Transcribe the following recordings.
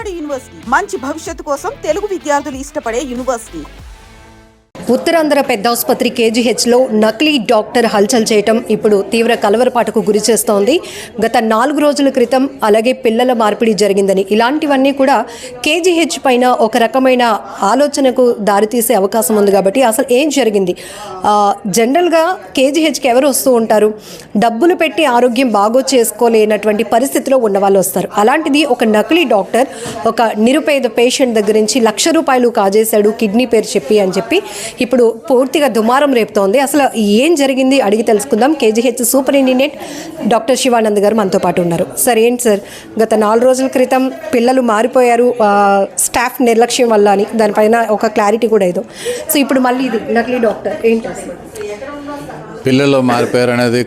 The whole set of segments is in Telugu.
విజయవాడ యూనివర్సిటీ. మంచి భవిష్యత్తు కోసం తెలుగు విద్యార్థులు ఇష్టపడే యూనివర్సిటీ. ఉత్తరాంధ్ర పెద్ద ఆసుపత్రి కేజీహెచ్లో నకిలీ డాక్టర్ హల్చల్ చేయటం ఇప్పుడు తీవ్ర కలవరపాటుకు గురి చేస్తోంది. గత నాలుగు రోజుల క్రితం అలాగే పిల్లల మార్పిడి జరిగిందని. ఇలాంటివన్నీ కూడా కేజీహెచ్ పైన ఒక రకమైన ఆలోచనకు దారితీసే అవకాశం ఉంది కాబట్టి అసలు ఏం జరిగింది? జనరల్గా కేజీహెచ్కి ఎవరు వస్తూ ఉంటారు? డబ్బులు పెట్టి ఆరోగ్యం బాగో చేసుకోలేనటువంటి పరిస్థితిలో ఉన్న వాళ్ళు వస్తారు. అలాంటిది ఒక నకిలీ డాక్టర్ ఒక నిరుపేద పేషెంట్ దగ్గర నుంచి లక్ష రూపాయలు కాజేశాడు కిడ్నీ పేరు చెప్పి అని చెప్పి ఇప్పుడు పూర్తిగా దుమారం రేపుతోంది. అసలు ఏం జరిగింది అడిగి తెలుసుకుందాం. కేజీహెచ్ సూపరింటెండెంట్ డాక్టర్ శివానంద్ గారు మనతో పాటు ఉన్నారు. సార్ ఏంటి సార్? గత నాలుగు రోజుల క్రితం పిల్లలు మారిపోయారు స్టాఫ్ నిర్లక్ష్యం వల్ల అని. దానిపైన ఒక క్లారిటీ కూడా ఏదో. సో ఇప్పుడు మళ్ళీ ఇది నకిలీ డాక్టర్ ఏంటి పిల్లలు మారిపోయారు అనేది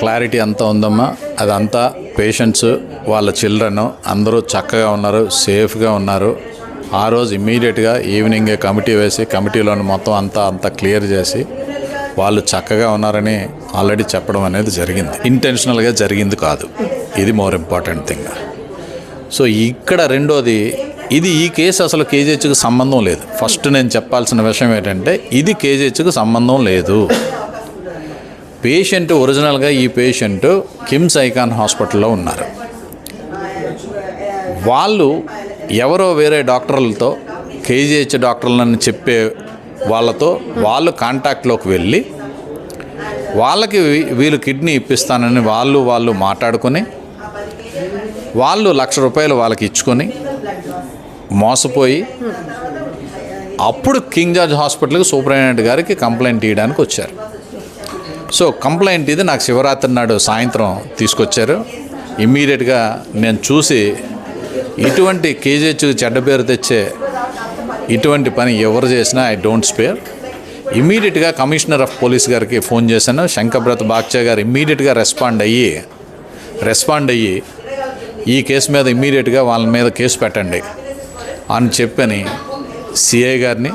క్లారిటీ అంతా ఉందమ్మా. అదంతా పేషెంట్స్ వాళ్ళ చిల్డ్రన్ అందరూ చక్కగా ఉన్నారు సేఫ్గా ఉన్నారు. ఆ రోజు ఇమ్మీడియట్గా ఈవినింగ్ కమిటీ వేసి కమిటీలోని మొత్తం అంతా అంతా క్లియర్ చేసి వాళ్ళు చక్కగా ఉన్నారని ఆల్రెడీ చెప్పడం అనేది జరిగింది. ఇంటెన్షనల్గా జరిగింది కాదు. ఇది మోర్ ఇంపార్టెంట్ థింగ్. సో ఇక్కడ రెండోది ఇది ఈ కేసు అసలు కేజీహెచ్కి సంబంధం లేదు. ఫస్ట్ నేను చెప్పాల్సిన విషయం ఏంటంటే ఇది కేజీహెచ్కి సంబంధం లేదు. పేషెంట్ ఒరిజినల్గా ఈ పేషెంట్ కిమ్స్ ఐకాన్ హాస్పిటల్లో ఉన్నారు. వాళ్ళు ఎవరో వేరే డాక్టర్లతో కేజీహెచ్ డాక్టర్లని చెప్పే వాళ్ళతో వాళ్ళు కాంటాక్ట్లోకి వెళ్ళి వాళ్ళకి వీ- వీళ్ళు కిడ్నీ ఇప్పిస్తానని వాళ్ళు వాళ్ళు మాట్లాడుకొని వాళ్ళు లక్ష రూపాయలు వాళ్ళకి ఇచ్చుకొని మోసపోయి అప్పుడు కింగ్ జార్జ్ హాస్పిటల్కి సూపరింటెండెంట్ గారికి కంప్లైంట్ ఇవ్వడానికి వచ్చారు. సో కంప్లైంట్ ఇది నాకు శివరాత్రి నాడు సాయంత్రం తీసుకొచ్చారు. ఇమ్మీడియట్గా నేను చూసి ఇటువంటి కేజీహెచ్ చెడ్డ పేరు తెచ్చే ఇటువంటి పని ఎవరు చేసినా ఐ డోంట్ స్పేర్. ఇమ్మీడియట్గా కమిషనర్ ఆఫ్ పోలీస్ గారికి ఫోన్ చేశాను. శంకర్బ్రత్ బాగ్చే గారు ఇమీడియట్గా రెస్పాండ్ అయ్యి రెస్పాండ్ అయ్యి ఈ కేసు మీద ఇమీడియట్గా వాళ్ళ మీద కేసు పెట్టండి అని చెప్పని సిఐ గారిని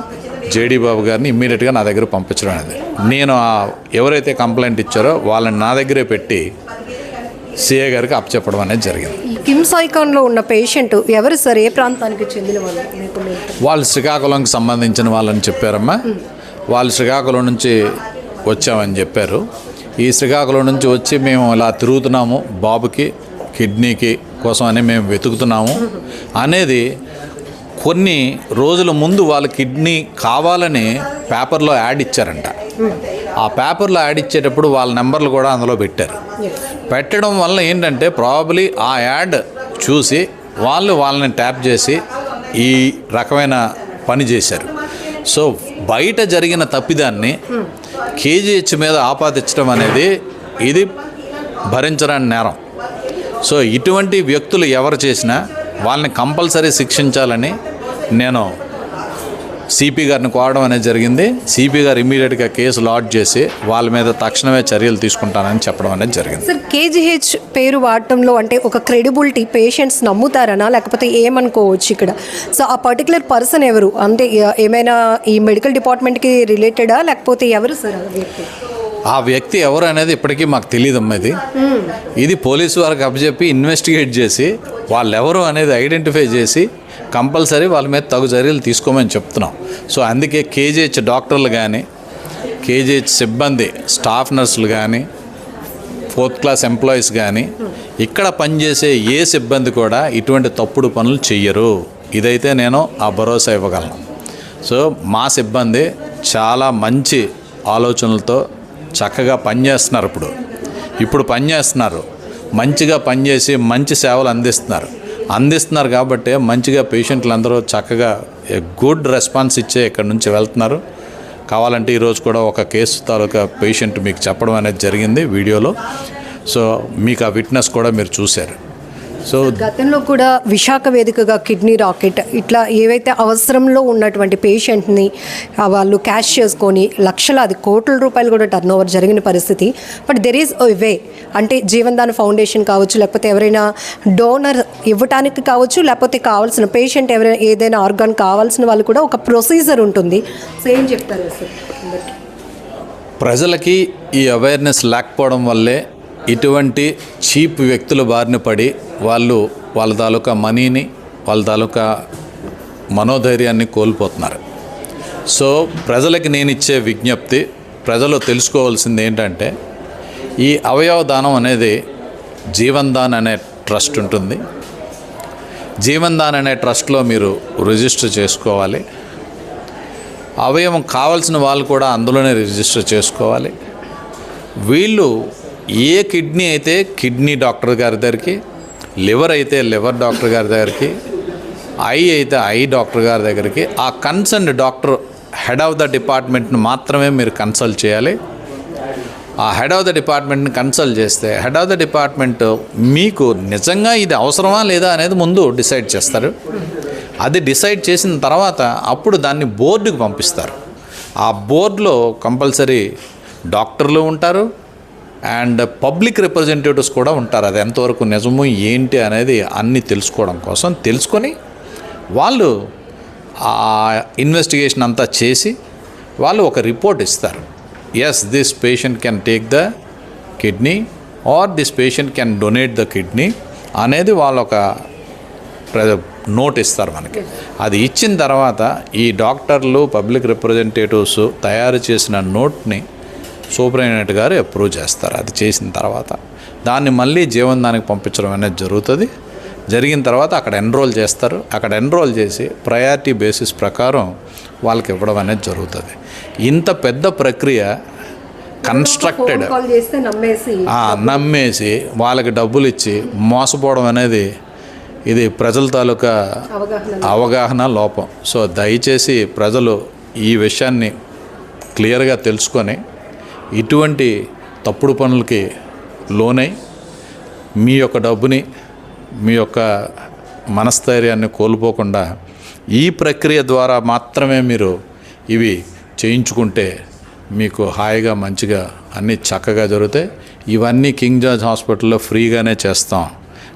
జేడీ బాబు గారిని ఇమ్మీడియట్గా నా దగ్గర పంపించడం అనేది. నేను ఎవరైతే కంప్లైంట్ ఇచ్చారో వాళ్ళని నా దగ్గరే పెట్టి సిఐ గారికి అప్పచెప్పడం అనేది జరిగింది. కిమ్స్ ఐకాన్లో ఉన్న పేషెంట్ ఎవరు సార్? ఏ ప్రాంతానికి చెందిన వాళ్ళు? మీకు వాళ్ళు శ్రీకాకుళంకి సంబంధించిన వాళ్ళని చెప్పారమ్మా. వాళ్ళు శ్రీకాకుళం నుంచి వచ్చామని చెప్పారు. ఈ శ్రీకాకుళం నుంచి వచ్చి మేము ఇలా తిరుగుతున్నాము. బాబుకి కిడ్నీకి కోసం అని మేము వెతుకుతున్నాము. అనేది కొన్ని రోజుల ముందు వాళ్ళ కిడ్నీ కావాలని పేపర్లో యాడ్ ఇచ్చారంట. ఆ పేపర్లో యాడ్ ఇచ్చేటప్పుడు వాళ్ళ నెంబర్లు కూడా అందులో పెట్టారు. పెట్టడం వల్ల ఏంటంటే ప్రాబబ్లీ ఆ యాడ్ చూసి వాళ్ళు వాళ్ళని ట్యాప్ చేసి ఈ రకమైన పని చేశారు. సో బయట జరిగిన తప్పిదాన్ని కేజీహెచ్ మీద ఆపాదించడం అనేది ఇది భరించరాని నేరం. సో ఇటువంటి వ్యక్తులు ఎవరు చేసినా వాళ్ళని కంపల్సరీ శిక్షించాలని నేను సిపి గారిని కోరడం అనేది జరిగింది. సిపి గారు ఇమీడియట్గా కేసు లాడ్జ్ చేసి వాళ్ళ మీద తక్షణమే చర్యలు తీసుకుంటానని చెప్పడం అనేది జరిగింది. సార్ కేజీహెచ్ పేరు వాడటంలో అంటే ఒక క్రెడిబిలిటీ పేషెంట్స్ నమ్ముతారనా? లేకపోతే ఏమనుకోవచ్చు ఇక్కడ? సో ఆ పర్టికులర్ పర్సన్ ఎవరు? అంటే ఏమైనా ఈ మెడికల్ డిపార్ట్మెంట్కి రిలేటెడా? లేకపోతే ఎవరు సార్? వ్యక్తి? ఆ వ్యక్తి ఎవరు అనేది ఇప్పటికీ మాకు తెలియదమ్మా ఇది. ఇది పోలీసు వారికి అప్పచెప్పి ఇన్వెస్టిగేట్ చేసి వాళ్ళు ఎవరు అనేది ఐడెంటిఫై చేసి కంపల్సరీ వాళ్ళ మీద తగు చర్యలు తీసుకోమని చెప్తున్నాం. సో అందుకే కేజీహెచ్ డాక్టర్లు కానీ కేజీహెచ్ సిబ్బంది స్టాఫ్ నర్సులు కానీ ఫోర్త్ క్లాస్ ఎంప్లాయీస్ కానీ ఇక్కడ పనిచేసే ఏ సిబ్బంది కూడా ఇటువంటి తప్పుడు పనులు చెయ్యరు. ఇదైతే నేను ఆ భరోసా ఇవ్వగలను. సో మా సిబ్బంది చాలా మంచి ఆలోచనలతో చక్కగా పనిచేస్తున్నారు ఇప్పుడు. ఇప్పుడు పనిచేస్తున్నారు మంచిగా పనిచేసి మంచి సేవలు అందిస్తున్నారు. అందిస్తున్నారు కాబట్టి మంచిగా పేషెంట్లు అందరూ చక్కగా గుడ్ రెస్పాన్స్ ఇచ్చే ఇక్కడ నుంచి వెళ్తున్నారు. కావాలంటే ఈరోజు కూడా ఒక కేసు తాలూకా పేషెంట్ మీకు చెప్పడం అనేది జరిగింది వీడియోలో. సో మీకు ఆ విట్నెస్ కూడా మీరు చూశారు. సో గతంలో కూడా విశాఖ వేదికగా కిడ్నీ రాకెట్ ఇట్లా ఏవైతే అవసరంలో ఉన్నటువంటి పేషెంట్ని వాళ్ళు క్యాష్ చేసుకొని లక్షలాది కోట్ల రూపాయలు కూడా టర్న్ ఓవర్ జరిగిన పరిస్థితి. బట్ దెర్ ఈజ్ వే అంటే జీవన్దాన్ ఫౌండేషన్ కావచ్చు లేకపోతే ఎవరైనా డోనర్ ఇవ్వటానికి కావచ్చు లేకపోతే కావాల్సిన పేషెంట్ ఎవరైనా ఏదైనా ఆర్గాన్ కావాల్సిన వాళ్ళు కూడా ఒక ప్రొసీజర్ ఉంటుంది. సో ఏం చెప్తారు సార్? ప్రజలకి ఈ అవేర్నెస్ లేకపోవడం వల్లే ఇటువంటి చీప్ వ్యక్తుల బారిన పడి వాళ్ళు వాళ్ళ తాలూకా మనీని వాళ్ళ తాలూకా మనోధైర్యాన్ని కోల్పోతున్నారు. సో ప్రజలకి నేను ఇచ్చే విజ్ఞప్తి ప్రజలు తెలుసుకోవాల్సింది ఏంటంటే ఈ అవయవ దానం అనేది జీవన్ దాన్ అనే ట్రస్ట్ ఉంటుంది. జీవన్ దాన్ అనే ట్రస్ట్లో మీరు రిజిస్టర్ చేసుకోవాలి. అవయవం కావాల్సిన వాళ్ళు కూడా అందులోనే రిజిస్టర్ చేసుకోవాలి. వీళ్ళు ఏ కిడ్నీ అయితే కిడ్నీ డాక్టర్ గారి దగ్గరికి లివర్ అయితే లివర్ డాక్టర్ గారి దగ్గరికి ఐ అయితే ఐ డాక్టర్ గారి దగ్గరికి ఆ concern doctor head of the డిపార్ట్మెంట్ని మాత్రమే మీరు కన్సల్ట్ చేయాలి. ఆ హెడ్ ఆఫ్ ద డిపార్ట్మెంట్ని కన్సల్ట్ చేస్తే హెడ్ ఆఫ్ ద డిపార్ట్మెంట్ మీకు నిజంగా ఇది అవసరమా లేదా అనేది ముందు డిసైడ్ చేస్తారు. అది డిసైడ్ చేసిన తర్వాత అప్పుడు దాన్ని బోర్డుకి పంపిస్తారు. ఆ బోర్డులో కంపల్సరీ డాక్టర్లు ఉంటారు అండ్ పబ్లిక్ రిప్రజెంటేటివ్స్ కూడా ఉంటారు. అది ఎంతవరకు నిజము ఏంటి అనేది అన్నీ తెలుసుకోవడం కోసం తెలుసుకొని వాళ్ళు ఆ ఇన్వెస్టిగేషన్ అంతా చేసి వాళ్ళు ఒక రిపోర్ట్ ఇస్తారు. Yes this patient can take the kidney or this patient can donate the kidney అనేది వాళ్ళు ఒక నోట్ ఇస్తారు మనకి. అది ఇచ్చిన తర్వాత ఈ డాక్టర్లు పబ్లిక్ రిప్రజెంటేటివ్స్ తయారు చేసిన నోట్ని సూపరింటెండెంట్ గారు అప్రూవ్ చేస్తారు. అది చేసిన తర్వాత దాన్ని మళ్ళీ జీవనదానికి పంపించడం అనేది జరుగుతుంది. జరిగిన తర్వాత అక్కడ ఎన్రోల్ చేస్తారు. అక్కడ ఎన్రోల్ చేసి ప్రయారిటీ బేసిస్ ప్రకారం వాళ్ళకి ఇవ్వడం అనేది జరుగుతుంది. ఇంత పెద్ద ప్రక్రియ కన్స్ట్రక్టెడ్ నమ్మేసి ఆ, నమ్మేసి వాళ్ళకి డబ్బులు ఇచ్చి మోసపోవడం అనేది ఇది ప్రజల తాలూకా అవగాహన లోపం. సో దయచేసి ప్రజలు ఈ విషయాన్ని క్లియర్గా తెలుసుకొని ఇటువంటి తప్పుడు పనులకి లోనై మీ యొక్క డబ్బుని మీ యొక్క మనస్థైర్యాన్ని కోల్పోకుండా ఈ ప్రక్రియ ద్వారా మాత్రమే మీరు ఇవి చేయించుకుంటే మీకు హాయిగా మంచిగా అన్నీ చక్కగా జరుగుతాయి. ఇవన్నీ కింగ్ జార్జ్ హాస్పిటల్లో ఫ్రీగానే చేస్తాం.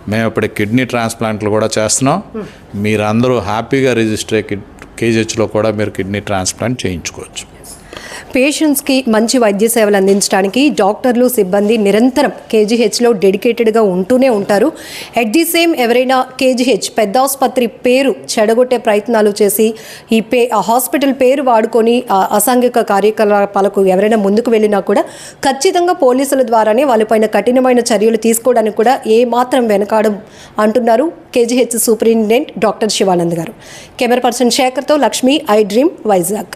మేము ఇప్పుడు కిడ్నీ ట్రాన్స్ప్లాంట్లు కూడా చేస్తున్నాం. మీరందరూ హ్యాపీగా రిజిస్టర్ అయ్యి కేజీహెచ్లో కూడా మీరు కిడ్నీ ట్రాన్స్ప్లాంట్ చేయించుకోవచ్చు. పేషెంట్స్కి మంచి వైద్య సేవలు అందించడానికి డాక్టర్లు సిబ్బంది నిరంతరం కేజీహెచ్లో డెడికేటెడ్గా ఉంటూనే ఉంటారు. ఎట్ ది సేమ్ ఎవరైనా కేజీహెచ్ పెద్ద ఆసుపత్రి పేరు చెడగొట్టే ప్రయత్నాలు చేసి ఈ పే హాస్పిటల్ పేరు వాడుకొని అసాంఘిక కార్యకలాపాలకు ఎవరైనా ముందుకు వెళ్ళినా కూడా ఖచ్చితంగా పోలీసుల ద్వారానే వాళ్ళపైన కఠినమైన చర్యలు తీసుకోవడానికి కూడా ఏ మాత్రం వెనకాడం అంటున్నారు కేజీహెచ్ సూపరింటెండెంట్ డాక్టర్ శివానంద్ గారు. కెమెరా పర్సన్ శేఖర్తో లక్ష్మి ఐ డ్రీమ్ వైజాగ్.